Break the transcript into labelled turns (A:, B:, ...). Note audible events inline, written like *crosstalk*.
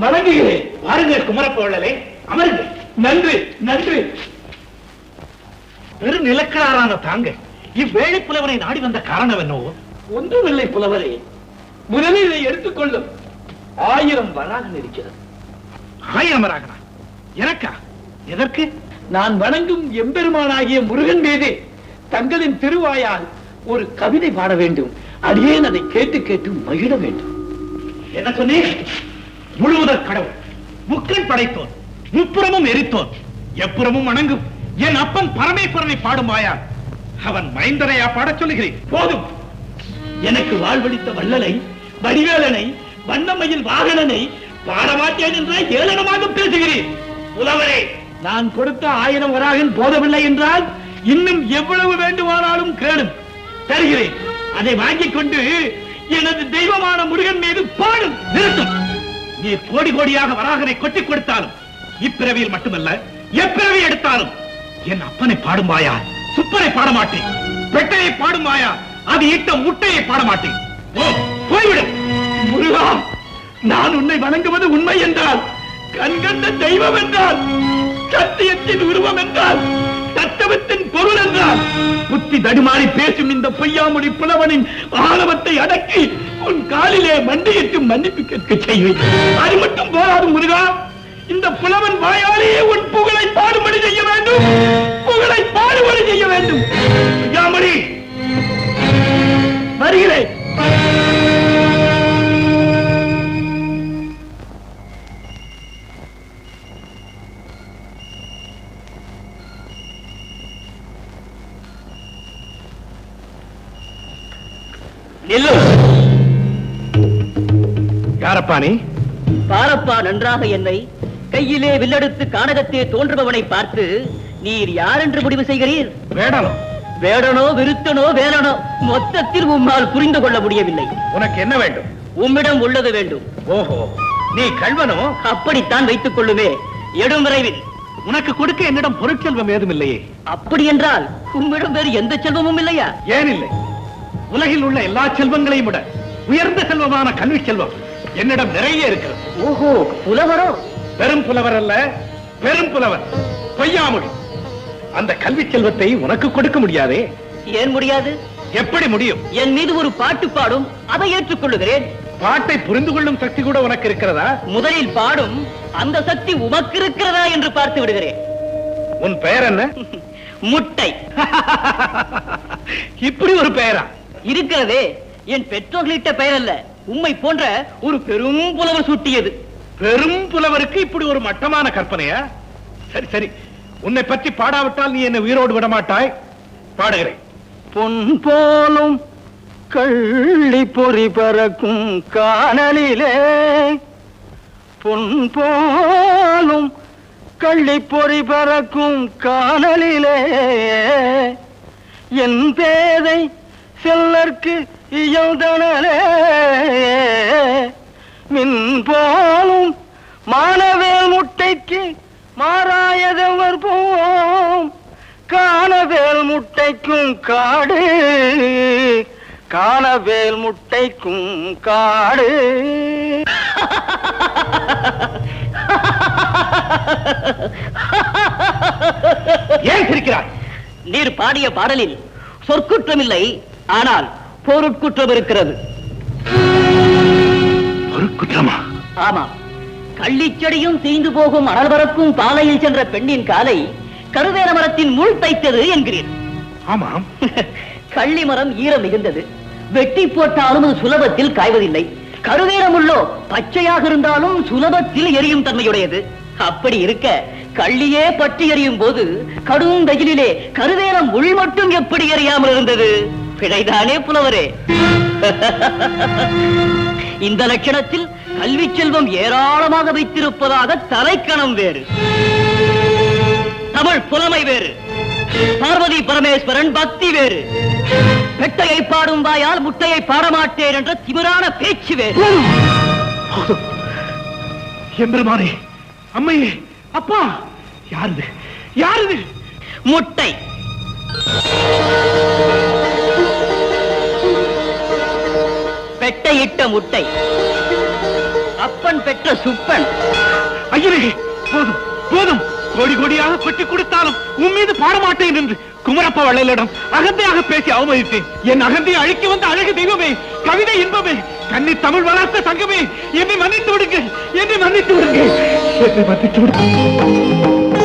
A: வணங்குகிறேன். வாருங்கள் குமரப்போழலே அமருங்கள். நன்றி நன்றி. பெரு நிலக்கலாரான தாங்க இவ்வேழை புலவரை நாடி வந்த காரணம் என்னவோ? ஒன்றுமில்லை புலவரே. முதலில் இதை எடுத்துக்கொள்ளும் ஆயிரம் வராகன் இருக்கிறது. ஆயிரம் வராகனா? எனக்கா? எதற்கு? நான் வணங்கும் எம்பெருமானாகிய முருகன் மீது தங்களின் திருவாயால் ஒரு கவிதை பாட வேண்டும். அடியேன் அதை கேட்டு கேட்டு மகிழ வேண்டும். என்ன சொன்னீர்? முழுவதற் கடவுள். முக்கன் படைத்தோன் முப்புறமும் எரித்தோன். எப்புறமும் வணங்கும். என் அப்பன் பரமேஸ்வரனை பாடும் வாயால் அவன் மைந்தரையா பாடச் சொல்லுகிறேன். போதும். எனக்கு வாழ்வழித்த வள்ளலை வடிவேலனை வண்ணமையில் வாகனனை பாடமாட்டேன் என்றால் ஏளனமாக பேசுகிறேன். புலவரே நான் கொடுத்த ஆயிரம் வராகன் போதவில்லை என்றால் இன்னும் எவ்வளவு வேண்டுமானாலும் கேளும். தருகிறேன். அதை வாங்கிக் கொண்டு எனது தெய்வமான முருகன் மீது பாடும். நிறுத்தும். நீ கோடி கோடியாக வராகனை கொட்டி கொடுத்தாலும் இப்பிறவியில் மட்டுமல்ல எப்பிறவி எடுத்தாலும் என் அப்பனை பாடுமாயா சுப்பனை பாடமாட்டேன். பெட்டையை பாடுமாயா அது இட்ட முட்டையை பாடமாட்டேன். ஓ போய்விடு. முருகா நான் உன்னை வணங்குவது உண்மை என்றால் கண்கண்ட தெய்வம் என்றால் சத்தியத்தின் உருவம் என்றால் தத்துவத்தின் பொருள் என்றால் புத்தி தடுமாறி பேசும் இந்த பொய்யாமொழி புலவனின் ஆணவத்தை அடக்கி உன் காலிலே மண்டியிட்டு மன்னிப்பு கேட்க செய்வேன். அது மட்டும் போராது முருகா. இந்த புலவன் வாயாலேயே உன் புகழை பாடுபடி செய்ய நில்லு. யாரப்பா நீ?
B: பாரப்பா நன்றாக என்னை கையிலே வில்லெடுத்து கானகத்தே தோன்றுபவனை பார்த்து நீர் யார் என்று முடிவு செய்கிறீர்?
A: வேடணும்
B: வேடனோ விருத்தனோ வேலனோ மொத்தத்தில் உம்மால் புரிந்து கொள்ள முடியவில்லை.
A: உனக்கு என்ன வேண்டும்?
B: உம்மிடம் உள்ளது வேண்டும்.
A: ஓஹோ. நீ கல்வனோ
B: அப்படித்தான் வைத்துக் கொள்ளுமே. எடும் விரைவில்.
A: உனக்கு கொடுக்க என்னிடம் பொருட்செல்வம் ஏதும் இல்லையே.
B: அப்படி என்றால் உம்மிடம் வேறு எந்த செல்வமும் இல்லையா?
A: ஏன் இல்லை? உலகில் உள்ள எல்லா செல்வங்களையும் விட உயர்ந்த செல்வமான கல்வி செல்வம் என்னிடம் நிறைய இருக்கிறது.
B: ஓஹோ புலவரோ?
A: பெரும் புலவர் அல்ல பெரும் புலவர். பொய்யாமொழி. அந்த கல்வி செல்வத்தை உனக்கு கொடுக்க முடியாதே?
B: ஏன் முடியாது?
A: எப்படி முடியும்?
B: என் மீது ஒரு பாட்டு பாடும் அதை ஏற்றுக்கொள்ளுகிறேன்.
A: பாட்டை புரிந்து கொள்ளும் சக்தி கூட உனக்கு இருக்கிறதா?
B: முதலில் பாடும் அந்த சக்தி உமக்கு இருக்கிறதா என்று பார்த்து விடுகிறேன்.
A: உன் பெயர் என்ன?
B: முட்டை. *laughs*
A: இப்படி ஒரு பெயரா?
B: இருக்கிறதே. என் பெற்றோர்களிட்ட பெயர் அல்ல உம்மை போன்ற ஒரு பெரும் புலவர் சூட்டியது.
A: பெரும் புலவருக்கு இப்படி ஒரு மட்டமான கற்பனையா? சரி சரி. உன்னை பற்றி பாடாவிட்டால் நீ என்னை உயிரோடு விட மாட்டாய் பாடுகிறேன்.
B: பொன் போலும் கள்ளி பொறி பறக்கும் காணலிலே. பொன் போலும் கள்ளி பொறி பறக்கும் காணலிலே. என் பேதை செல்லற்கு இயல்தனலே. மின் போலும் மானவேல் முட்டைக்கு மாறாயதவர் போம். காணவேல் முட்டைக்கும் காடு காணவேல் முட்டைக்கும் காடு.
A: ஏன் சிரிக்கிறாய்?
B: நீர் பாடிய பாடலில் சொற்குற்றமில்லை ஆனால் பொருட்குற்றம் இருக்கிறது.
A: ஒரு குற்றமா
B: ஆமாம் கள்ளிச்செடியும் தீந்து போகும் அனல் பறக்கும் பாலையில் சென்ற பெண்ணின் காலை கருவேல மரத்தின் முள் தைத்தது என்கிறீர்.
A: ஆமாம். *laughs*
B: கள்ளி மரம் ஈரம் மிகுந்தது. வெட்டி போட்டாலும் அது சுலபத்தில் காய்வதில்லை. கருவேலமுள்ளோ பச்சையாக இருந்தாலும் சுலபத்தில் எரியும் தன்மையுடையது. அப்படி இருக்க கள்ளியே பற்றி எரியும் போது கடும் வெயிலிலே கருவேலம் உள் மட்டும் எப்படி எரியாமல் இருந்தது? பிழைதானே புலவரே? இந்த லட்சணத்தில் கல்வி செல்வம் ஏராளமாக வைத்திருப்பதாக தலைக்கணம் வேறு. தமிழ் புலமை வேறு. பார்வதி பரமேஸ்வரன் பக்தி வேறு. பெட்டையை பாடும் வாயால் முட்டையை பாடமாட்டேன் என்ற திமிரான பேச்சு வேறு.
A: எம்பெருமானே அம்மையே அப்பா யாருது யாருது
B: முட்டை. பெட்டையிட்ட முட்டை. அப்பன் பெற்ற சுப்பன்.
A: ஐயனே போதும் போதும். கோடி கோடியாக பெற்றுக் கொடுத்தாலும் உன் மீது பாடமாட்டேன் என்று குமரப்ப வள்ளலிடம் அகந்தையாக பேசி அவமதித்தேன். என் அகந்தையை அழிக்க வந்த அழகு தெய்வமே கவிதை இன்பமே கண்ணி தமிழ் வளர்த்த தங்கமே என்னை மன்னித்து விடுங்க என்னை மன்னித்து விடுங்க என்னை மன்னித்து விடுங்க